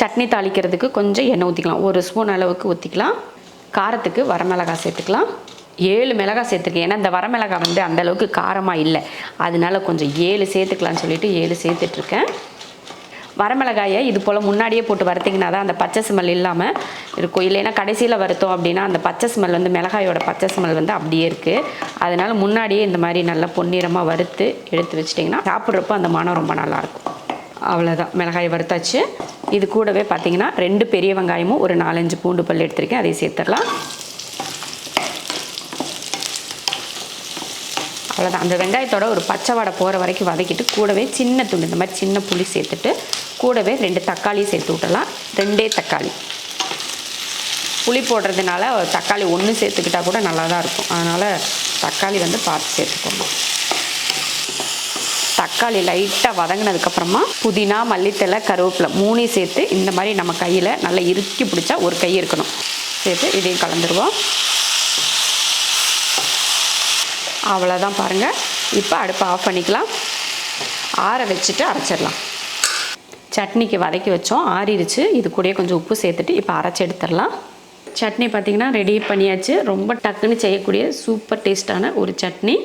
சட்னி தாளிக்கிறதுக்கு கொஞ்சம் எண்ணெய் ஊற்றிக்கலாம் ஒரு ஸ்பூன் அளவுக்கு ஊற்றிக்கலாம் காரத்துக்கு வரமிளகாய் சேர்த்துக்கலாம். ஏழு மிளகாய் சேர்த்துருக்கேன் ஏன்னா இந்த வரமிளகாய் வந்து அந்தளவுக்கு காரமாக இல்லை. அதனால கொஞ்சம் ஏழு சேர்த்துக்கலாம்னு சொல்லிட்டு ஏழு சேர்த்துட்ருக்கேன். வரமிளகாயை இது போல் முன்னாடியே போட்டு வறுத்திங்கன்னா தான் அந்த பச்சை ஸ்மெல் இல்லாமல் இருக்கும். இல்லைன்னா கடைசியில் வறுத்தோம் அப்படின்னா அந்த பச்சை ஸ்மெல் வந்து மிளகாயோட பச்சை ஸ்மெல் வந்து அப்படியே இருக்குது அதனால் முன்னாடியே இந்த மாதிரி நல்லா பொன்னிறமாக வறுத்து எடுத்து வச்சிட்டிங்கன்னா சாப்பிட்றப்போ அந்த மனம் ரொம்ப நல்லாயிருக்கும் அவ்வளோதான் மிளகாயை வறுத்தாச்சு. இது கூடவே பார்த்தீங்கன்னா ரெண்டு பெரிய வெங்காயமும் ஒரு நாலஞ்சு பூண்டு பல் எடுத்திருக்கேன். அதை சேர்த்துடலாம். அவ்வளோதான் அந்த வெங்காயத்தோட ஒரு பச்சை வடை போகிற வரைக்கும் வதக்கிட்டு கூடவே சின்ன துண்டு இந்த மாதிரி சின்ன புளி சேர்த்துட்டு கூடவே ரெண்டு தக்காளி சேர்த்து விட்டலாம் ரெண்டே தக்காளி. புளி போடுறதுனால தக்காளி ஒன்று சேர்த்துக்கிட்டா கூட நல்லா தான் இருக்கும். அதனால் தக்காளி வந்து பார்த்து சேர்த்துக்கணும் தக்காளி லைட்டாக வதங்கினதுக்கப்புறமா புதினா மல்லித்தலை கருவேப்பிலை மூணையும் சேர்த்து இந்த மாதிரி நம்ம கையில் நல்லா இறுக்கி பிடிச்சா ஒரு கை இருக்கணும். சேர்த்து இதையும் கலந்துருவோம். அவ்வளோதான் பாருங்கள் இப்போ அடுப்பை ஆஃப் பண்ணிக்கலாம். ஆற வச்சுட்டு அரைச்சிடலாம். சட்னிக்கு வதக்கி வச்சோம். ஆறிடுச்சு. இது கூட கொஞ்சம் உப்பு சேர்த்துட்டு இப்போ அரைச்சி எடுத்துடலாம். சட்னி பார்த்திங்கன்னா ரெடி பண்ணியாச்சு. ரொம்ப டக்குன்னு செய்யக்கூடிய சூப்பர் டேஸ்ட்டான ஒரு சட்னி.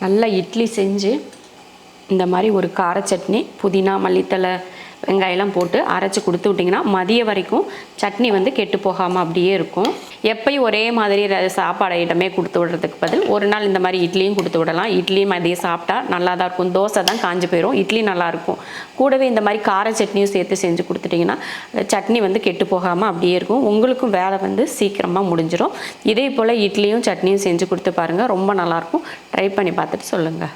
நல்லா இட்லி செஞ்சு இந்த மாதிரி ஒரு கார சட்னி புதினா மல்லித்தலை வெங்காயம்லாம் போட்டு அரைச்சி கொடுத்து விட்டிங்கன்னா மதிய வரைக்கும் சட்னி வந்து கெட்டு போகாமல் அப்படியே இருக்கும். எப்பயும் ஒரே மாதிரி சாப்பாடு ஐட்டமே கொடுத்து விடுறதுக்கு பதில் ஒரு நாள் இந்த மாதிரி இட்லியும் கொடுத்து விடலாம். இட்லி மதியம் சாப்பிட்டா நல்லா தான் இருக்கும். தோசை தான் காஞ்சு போயிடும் இட்லி நல்லாயிருக்கும் கூடவே இந்த மாதிரி கார சட்னியும் சேர்த்து செஞ்சு கொடுத்துட்டிங்கன்னா சட்னி வந்து கெட்டு போகாமல் அப்படியே இருக்கும். உங்களுக்கும் வேலை வந்து சீக்கிரமாக முடிஞ்சிடும் இதே போல் இட்லியும் சட்னியும் செஞ்சு கொடுத்து பாருங்கள் ரொம்ப நல்லாயிருக்கும் ட்ரை பண்ணி பார்த்துட்டு சொல்லுங்கள்